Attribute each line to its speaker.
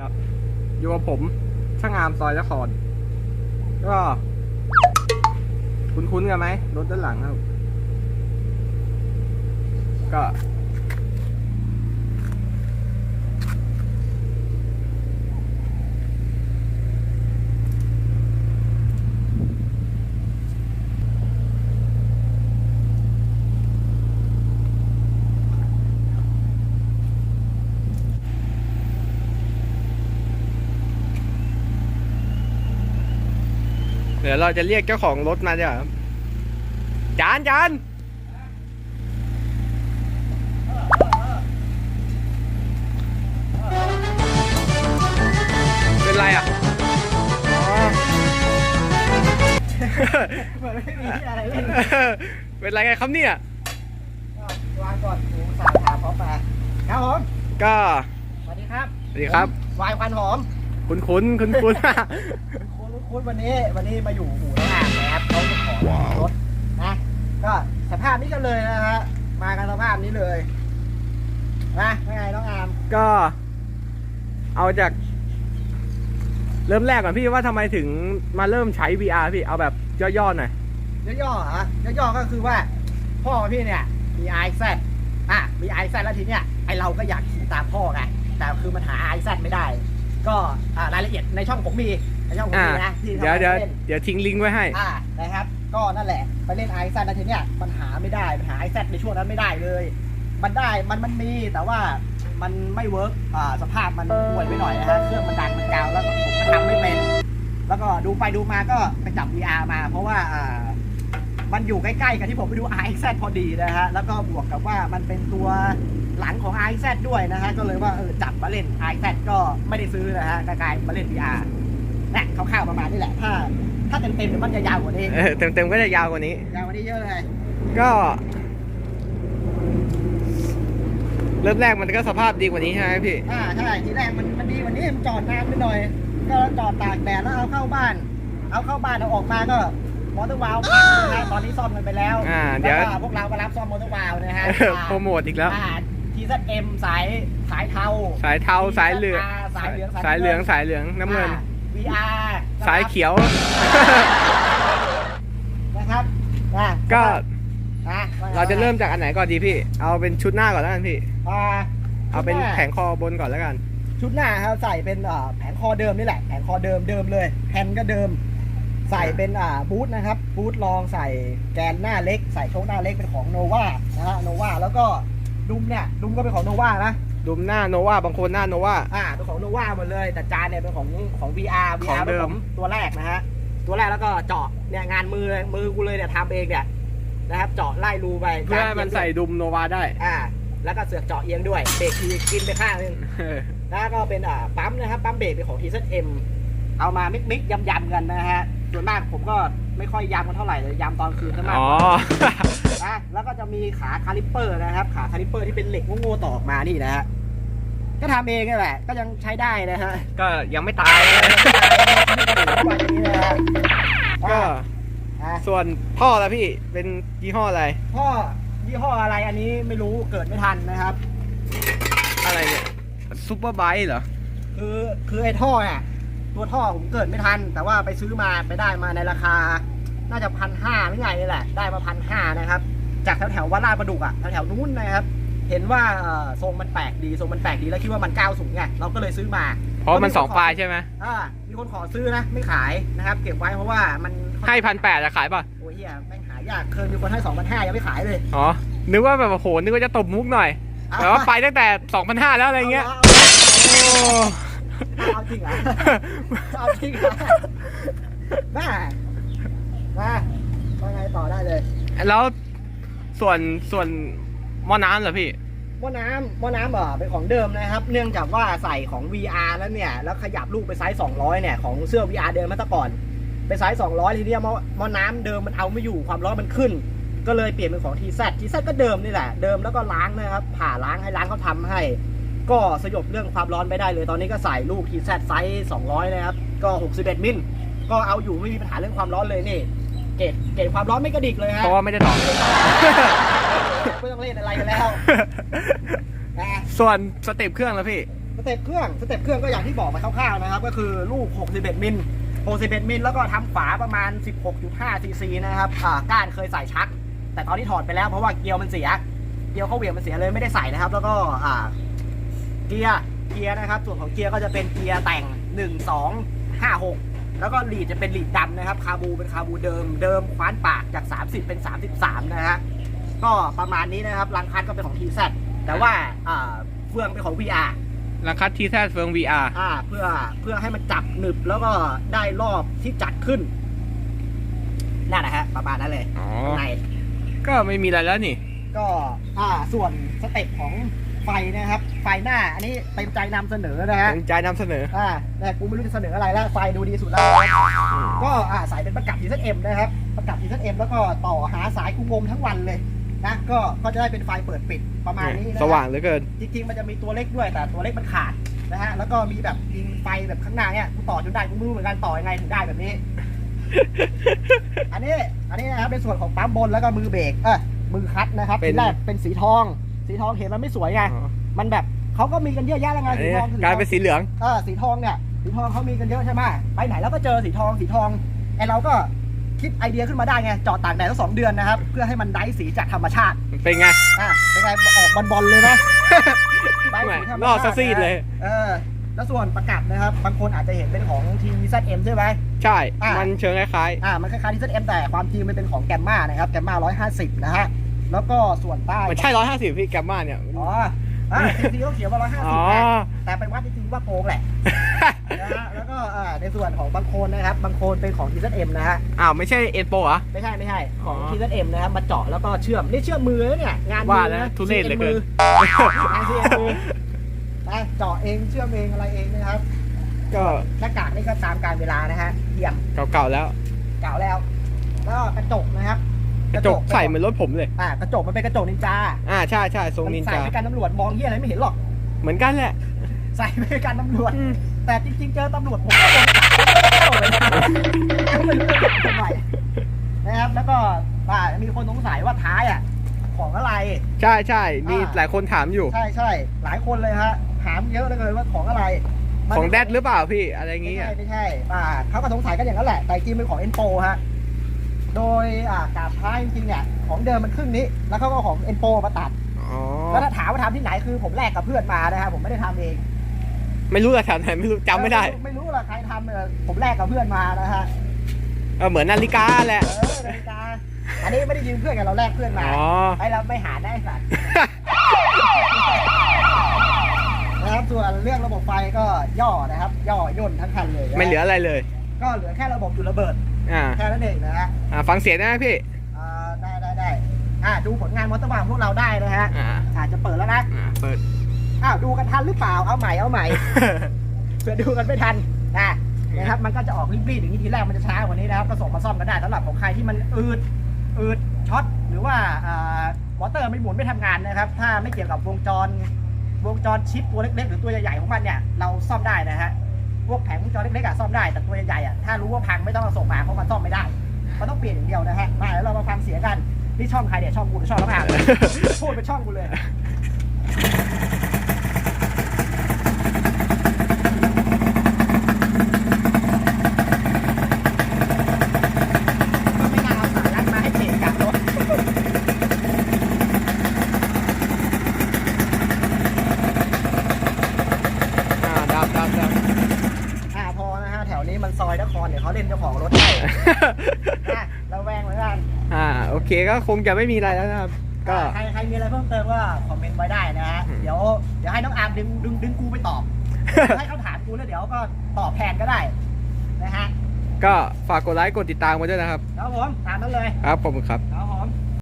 Speaker 1: ครับอยู่กับผมช่างอามซอยนครก็คุ้นๆกันไหมรถด้านหลังครับ ก็ เดี๋ยวเราจะเรียกเจ้าของรถมาเดี๋ยวาครับจานจานเป็นไรอะอ๋อ
Speaker 2: เหมือนไม่มีอะไรเล่น
Speaker 1: เป็นไรกันครับเนี่ย
Speaker 2: วางก่อนกูสาถามพร้อมมาครับผม
Speaker 1: ก็
Speaker 2: สวัสดีครับ
Speaker 1: สวัสดีครับ
Speaker 2: วายควันหอม
Speaker 1: คุ้นคุ้นคุ้นคุ้น
Speaker 2: คุณคุณวันนี้วันนี้มาอยู่หูน้ำอ่างนะครับเขาจะขอรถนะก็สภาพนี้กันเลยนะฮะมากันสภาพนี้เลยนะยังไงน้องอาม
Speaker 1: ก็ เอาจาก เริ่มแรกก่อนพี่ว่าทำไมถึงมาเริ่มใช้ VR พี่เอาแบบย่อๆหน่อย
Speaker 2: ย่อๆเหรอย่อๆก็คือว่า พ่อพี่เนี่ยมีไอแซดอะมีไอแซดแล้วทีเนี้ยไอเราก็อยากขี่ตามพ่อไงแต่คือมันหาไอแซดไม่ได้ ก็อ่ารายละเอียดในช่องผมมี ในช่องผม
Speaker 1: อ่า
Speaker 2: มีนะที่ทำ
Speaker 1: เดี๋ยวเดี๋ยว
Speaker 2: เล่น
Speaker 1: เดี๋ยวทิ้งลิงก์ไว้ให้
Speaker 2: อ่านะครับ ก็นั่นแหละ ไปเล่นไอแซดแล้วทีเนี้ยมันหาไม่ได้มันหาไอแซดในช่วงนั้นไม่ได้เลย มันได้ มัน มันมี แต่ว่า มันไม่เวิร์กอ่า สภาพมันห่วยไปหน่อยนะฮะ เครื่องมันดังมันกาวแล้วก็ผมก็ทำไม่เป็น แล้วก็ดูไปดูมาก็ไปจับ VR มา เพราะว่า อ่า มันอยู่ใกล้ๆกับที่ผมไปดู RX พอดีนะฮะ แล้วก็บวกกับว่ามันเป็นตัวหลังของ RX ด้วยนะฮะ ก็เลยว่าเออจับมาเล่น RX ก็ไม่ได้ซื้อนะฮะกลายๆมาเล่น VR นะค ร่าวๆประมาณนี้แหละ ถ้า ถ้าเต็มๆเดี๋ยวมันจะยาวกว่านี้
Speaker 1: เออเต็มๆก็จะยาวกว่านี้
Speaker 2: ยาวกว่านี้เยอะเลย
Speaker 1: ก็ เริ่มแรกมันก็สภาพดีกว่านี้ใช่ไหมพี่
Speaker 2: อ่าใช่ทีแรกมันมันดีกว่านี้มันจอดนานไปหน่อย ก็จอดตากแดดแล้วเอาเข้าบ้าน เอาเข้าบ้านเอาออกมาก็มอเตอร์วาล์วพังนะฮะตอนนี้ซ่อมกันไปแล้ว
Speaker 1: อ่าเดี๋ยว
Speaker 2: แล้วก็พวกเราก็รับซ่อมมอเตอร์วาล์วนะฮะ
Speaker 1: โปรโมทอีกแล้ว
Speaker 2: ทีซัเอ็มสายสายเทา
Speaker 1: สายเทาสายเหลือง
Speaker 2: สายเหลือง
Speaker 1: สายเหลืองสายเหลืองน้ำเงิน
Speaker 2: อ่า VR
Speaker 1: สายเขียว
Speaker 2: นะครับอะ
Speaker 1: ก็
Speaker 2: อะว่ไง
Speaker 1: เราจะเริ่มจากอันไหนก่อนดีพี่ เอาเป็นชุดหน้าก่อนแล้วกันพี่
Speaker 2: อ่า
Speaker 1: เอาเป็น
Speaker 2: ชุดหน้า
Speaker 1: แผงคอบนก่อนแล้วกัน
Speaker 2: ชุดหน้าครับใส่เป็นอ่าแผงคอเดิมนี่แหละแผงคอเดิมเดิมเลยแผ่นก็เดิม ใส่เป็นอ่าบูทนะครับบูทรองใส่แกนหน้าเล็ก ใส่โชคหน้าเล็กเป็นของโนวานะฮะโนวาแล้วก็ดุมเนี่ยดุมก็เป็นของโนวานะ
Speaker 1: ดุมหน้าโนวาบางคนหน้าโนวา
Speaker 2: อ่าเป็นของโนวาหมดเลย แต่จานเนี่ยเป็นของของ VR
Speaker 1: ของ
Speaker 2: VR
Speaker 1: เดิ
Speaker 2: เป็น
Speaker 1: ม
Speaker 2: ของตัวแรกนะฮะ ตัวแรกแล้วก็เจาะเนี่ยงานมือเลยมือกูเลยเนี่ยทำเองเนี่ยนะครับเจาะไล่รูไป
Speaker 1: เพื่อให้มันใส่ดุมโนวาได้
Speaker 2: อ่า แล้วก็เสือกเจาะเอียงด้วยเบรกทีกินไปข้างนึง แล้วก็เป็นอ่าปั๊มนะครับ ปั๊มเบรกเป็นของ t ีเซเอ็มเอามามิกมิกยำยำๆกันนะฮะ ส่วนมากผมก็ไม่ค่อยยำกันเท่าไหร่เลยยำตอนคืนซะมาก
Speaker 1: อ๋อ
Speaker 2: กว่านะแล้วก็จะมีขาคาลิปเปอร์นะครับ ขาคาลิปเปอร์ที่เป็นเหล็กโง่ๆต่อออกมานี่นะฮะ ก็ทำเองนี่แหละ ก็ยังใช้ได้นะฮะ
Speaker 1: ก็ยังไม่ตาย
Speaker 2: วันนี้นะฮะ
Speaker 1: ก็
Speaker 2: อะ
Speaker 1: ส่วนพ่อละพี่เป็นยี่ห้ออะไร
Speaker 2: พ่อยี่ห้ออะไรอันนี้ไม่รู้เกิดไม่ทันนะครับ
Speaker 1: อะไรเนี่ยซูเปอร์ไบค์เหรอ
Speaker 2: คือคือไอ้ท่อเนี่ยตัวท่อผมเกิดไม่ทัน แต่ว่าไปซื้อมาไปได้มาในราคา น่าจะพันห้าหรือไงนี่แหละ ได้มาพันห้านะครับ จากแถวแถวๆวัดลาดประดุกอะแถวแถวๆนู้นนะครับ เห็นว่าเอ่อทรงมันแปลกดีทรงมันแปลกดีแล้วคิดว่ามันก้าวสูงไงเราก็เลยซื้อมา
Speaker 1: เพราะมันสองปลายใช่ไหม
Speaker 2: อ่ามีคนขอซื้อนะ ไม่ขายนะครับ เก็บไว้เพราะว่ามัน
Speaker 1: ให้พันแปดจะขายป่ะ
Speaker 2: โอ้ยเฮียแม่งหายากเคยมีคนให้สองพันห้ายังไม่ขายเลย
Speaker 1: อ๋อนึกว่าแบบโอ้โหนึกว่าจะตบมุกหน่อยแต่ว่าไปตั้งแต่สองพันห้าแล้วอะไรเงี้ยาโอ้
Speaker 2: เอาเอาจริงเหรอเอาจริงเหรอแม่มาว่าไงต่อได้เลย
Speaker 1: แล้วส่วนส่วน หม้อน้ำเหรอพี่
Speaker 2: หม้อน้ำหม้อน้ำเออเป็นของเดิมนะครับ เนื่องจากว่าใส่ของ VR แล้วเนี่ย แล้วขยับลูกไปไซส์200 เนี่ย ของเสื้อ VR เดิมมาตั้งก่อน ไปไซส์200 ทีเนี้ยหม้อหม้อน้ำเดิมมันเอาไม่อยู่ความร้อนมันขึ้น ก็เลยเปลี่ยนเป็นของ TZ TZ ก็เดิมนี่แหละ เดิมแล้วก็ล้างนะครับ ผ่าล้างให้ล้างเขาทำให้ ก็สยบเรื่องความร้อนไม่ได้เลย ตอนนี้ก็ใส่ลูก TZ ไซส์200 นะครับ ก็ 61 มิล ก็เอาอยู่ไม่มีปัญหาเรื่องความร้อนเลยนี่ เกรดเกรดความร้อนไม่กระดิกเลยฮะ
Speaker 1: เพราะว่าไม่ได้ต่อ
Speaker 2: ไม่ต้องเล่นอะไรกันแล้วนะ
Speaker 1: ส่วนสเต็ปเครื่องแล้วพี่
Speaker 2: สเต็ปเครื่องสเต็ปเครื่องก็อย่างที่บอกไปคร่าวๆนะครับ ก็คือลูก 61 มิล 61 มิล แล้วก็ทำขวาประมาณ 16.5 ซีซีนะครับอ่าก้านเคยใส่ชัก แต่ตอนนี้ถอดไปแล้วเพราะว่าเกียวมันเสีย เกียวเข้าเหวี่ยงมันเสียเลยไม่ได้ใส่นะครับ แล้วก็อ่าเกียร์เกียร์นะครับ ส่วนของเกียร์ก็จะเป็นเกียร์แต่ง 1 2 5 6 แล้วก็ลีดจะเป็นลีดดำนะครับ คาบูเป็นคาบูเดิมเดิมคว้านปากจาก 30 เป็น 33 นะฮะ ก็ประมาณนี้นะครับรังคัดก็เป็นของ TZ แต่ว่าอ่าเฟืองเป็นของ VR
Speaker 1: ราคาทีแทเฟิง VR
Speaker 2: อ่าเพื่อเพื่อให้มันจับหนึบแล้วก็ได้รอบที่จัดขึ้นนั่นนะฮะประมาณนั้นเลย
Speaker 1: อ๋อ
Speaker 2: ข้างใน
Speaker 1: ก็ไม่มีอะไรแล้วนี่
Speaker 2: ก็อ่าส่วนสเต็ปของไฟนะครับ ไฟหน้าอันนี้เต็มใจนำเสนอนะฮะ
Speaker 1: เป็นใจนำเสนอ
Speaker 2: อ่าแต่กูไม่รู้จะเสนออะไรแล้วไฟดูดีสุดแล้วก็อ่าสายเป็นประกับ TZM นะครับ ประกับ TZM แล้วก็ต่อหาสายกูงมทั้งวันเลย นะก็ก็จะได้เป็นไฟเปิดปิดประมาณนี้นะฮะ
Speaker 1: สว่างเหลือเกิน
Speaker 2: จริงๆมันจะมีตัวเล็กด้วยแต่ตัวเล็กมันขาดนะฮะแล้วก็มีแบบยิงไฟแบบข้างหน้าเนี่ยกูต่อจนได้กูไม่รู้เหมือนกันต่อยังไงถึงได้แบบนี้ อันนี้อันนี้นะครับเป็นส่วนของปั๊มบนแล้วก็มือเบรกเออมือคัดนะครับ
Speaker 1: เป็น
Speaker 2: ทีแรกเป็นสีทอง สีทองเห็นมันไม่สวยไง
Speaker 1: อ๋อ
Speaker 2: มันแบบเขาก็มีกันเยอะแยะแล้วไง
Speaker 1: อัน
Speaker 2: สี
Speaker 1: นี้
Speaker 2: ทองสี
Speaker 1: กลาย
Speaker 2: ทอง
Speaker 1: เป็นสีเหลือง
Speaker 2: เออสีทองเนี่ยสีทองเขามีกันเยอะใช่ไหมไปไหนแล้วก็เจอสีทองสีทองไอเราก็ คิดไอเดียขึ้นมาได้ไงจอดตากแดดตั้งสองเดือนนะครับ เพื่อให้มันได้สีจากธรรมชาติ
Speaker 1: เป็นไง
Speaker 2: อะเป็นไงออกบอลๆเลยไหมได้สีธรรม
Speaker 1: รอด
Speaker 2: ชา
Speaker 1: ซะ
Speaker 2: ติ
Speaker 1: ซีดเลย
Speaker 2: เออแล้วส่วนประกับนะครับ บางคนอาจจะเห็นเป็นของ TZM ใช่ไหม
Speaker 1: ใช่
Speaker 2: อะ
Speaker 1: มันเชิงคล้าย
Speaker 2: อ่ามันคล้ายๆ TZM แต่ความจริงมันเป็นของแกมมานะครับแกมมา150นะฮะแล้วก็ส่วนใต้
Speaker 1: ๆมันใช่ร้อยห้าสิบพี่แกมมาเนี่ย
Speaker 2: อ๋ออ่าจริงๆต้องเขียนว่า
Speaker 1: อ๋อ
Speaker 2: 150นะแต่ไปวัดจริงๆว่าโกงแหละ นะฮะแล้วก็อ่าในส่วนของบางโคนนะครับบางโคนเป็นของ TZM นะฮะ
Speaker 1: อ้าวไม่ใช่เอ็นโปเหรอ
Speaker 2: ไม่ใช่ไม่ใช่ของ
Speaker 1: อ๋อ
Speaker 2: TZM นะครับมาเจาะแล้วก็เชื่อมนี่เชื่อมมือนะเนี่ยงานมื
Speaker 1: ว่า
Speaker 2: อ
Speaker 1: แล้ว
Speaker 2: นะ
Speaker 1: ทุเรศเหลือเกิน
Speaker 2: งานเชื่อมมือนะเจาะเองเชื่อมเองอะไรเองนะครับ
Speaker 1: ก็
Speaker 2: หน้ากากนี่ก็ตามการเวลานะฮะเยี่ยม
Speaker 1: เก่าๆแล้ว
Speaker 2: เก่าแล้ว แล้วก็กระจกนะครับ
Speaker 1: กระจกใส่เหมือนรถผมเลย
Speaker 2: อ่ากระจกมันเป็นกระจกนินจา
Speaker 1: อ่าใช่ใช่ทรง
Speaker 2: มั
Speaker 1: นิน
Speaker 2: ใส่
Speaker 1: จา
Speaker 2: ไปกันตำรวจมองเหี้ยอะไรไม่เห็นหรอก
Speaker 1: เหมือนกันแหละ
Speaker 2: ใส่ไปกันตำรวจ
Speaker 1: อืม
Speaker 2: แต่จริงๆ เจอตำรวจผมก็โดนจับเลยก็ไม่รู้จะจับทำไมนะครับ แล้วก็อ่ามีคนสงสัยว่าท้ายอะ ของอะไร
Speaker 1: ใช่ใช่มี
Speaker 2: อ่า
Speaker 1: หลายคนถามอยู่
Speaker 2: ใช่ใช่หลายคนเลยฮะ ถามเยอะเลยว่าของอะไรมัน
Speaker 1: ของแดดหรือเปล่าพี่อะไร
Speaker 2: ไม่
Speaker 1: งี้
Speaker 2: ใช่
Speaker 1: อะ
Speaker 2: ไม่ใช่อ่าเขาก็สงสัยกันอย่างนั้นแหละ แต่จริงเป็นของ e n นโ o ฮะ โดยอ่ากาบท้ายจริงๆเนี่ยของเดิมมันครึ่งนี้ แล้วเขาก็เอาของ e n นโ o มาตัด
Speaker 1: อ๋อ
Speaker 2: แล้วถ้าถามว่าทำที่ไหนคือผมแลกกับเพื่อนมานะครับผมไม่ได้ทำเอง
Speaker 1: ไม่รู้ละแถวไหนไม่รู้จำไม่ได้
Speaker 2: ไม่รู้ละใครทำเออผมแลกกับเพื่อนมานะฮะ
Speaker 1: เออเหมือนนาฬิกาแหละ
Speaker 2: เออนาฬิกาอันนี้ไม่ได้ยืมเพื่อนกันเราแลกเพื่อนมา
Speaker 1: อ๋อ
Speaker 2: ไอ้เราไม่หาได้สัตว์นะครับส่วนเรื่องระบบไฟก็ย่อนะครับ ย่อย่นทั้งคันเลยนะ
Speaker 1: ไม่เหลืออะไรเลย
Speaker 2: ก็เหลือแค่ระบบจุดระเบิด
Speaker 1: อ่า
Speaker 2: แค่นั้นเองนะฮะ
Speaker 1: อ่าฟังเสียงได้ไหมพี่
Speaker 2: อ่าได้ได้ได้อ่าดูผลงานมอเตอร์บาร์ของพวกเราได้นะฮะ
Speaker 1: อ่า
Speaker 2: อาจจะเปิดแล้วนะ
Speaker 1: อ่าเปิด
Speaker 2: อ้าวดูกันทันหรือเปล่าเอาใหม่เอาใหม่ เผื่อดูกันไม่ทันนะนะครับมันก็จะออกรีบๆอย่างนี้ทีแรกมันจะช้ากว่านี้นะครับก็ส่งมาซ่อมกันได้สำหรับของใครที่มันอืดอืดช็อตหรือว่าอ่ามอเตอร์ไม่หมุนไม่ทำงานนะครับ ถ้าไม่เกี่ยวกับวงจรวงจรชิปตัวเล็กๆ หรือตัวใหญ่ๆของมันเนี่ยเราซ่อมได้นะฮะพวกแผงวงจรเล็กๆอะซ่อมได้แต่ตัวใหญ่ๆอะถ้ารู้ว่าพังไม่ต้องเอาส่งมาเพราะมันซ่อมไม่ได้มันต้องเปลี่ยนอย่างเดียวนะฮะมาแล้วเรามาฟังเสียงกันนี่ช่องใครเนี่ยช่องกูหรือช่องน้องอ่างพูดเป็นช่องกูเลย ก็ไม่น่าเอาสายรัดมาให้เกะกะรถ
Speaker 1: อ่าดับดับดับ
Speaker 2: อ่าพอนะฮะแถวนี้มันซอยนครเดี๋ยวเขาเล่นเจ้าของรถให้นะระแวงเหมือนกัน
Speaker 1: อ่าโอ เคก็คงจะไม่มีอะไรแล้วนะครับ ก็
Speaker 2: ใครใครมีอะไรเพิ่มเติมก็คอมเมนต์ไว้ได้นะฮะ
Speaker 1: อืม
Speaker 2: เดี๋ยวเดี๋ยวให้น้องอาร์มดึงดึงดึงกูไปตอบ ให้เขาถามกูแล้วเดี๋ยวก็ตอบแทนก็ได้นะฮะ
Speaker 1: ก็ฝากกดไลค์กดติดตามมาด้วยนะครับ
Speaker 2: แล้วผมตามนั้นเลย
Speaker 1: ครับผมครับ
Speaker 2: ครับผม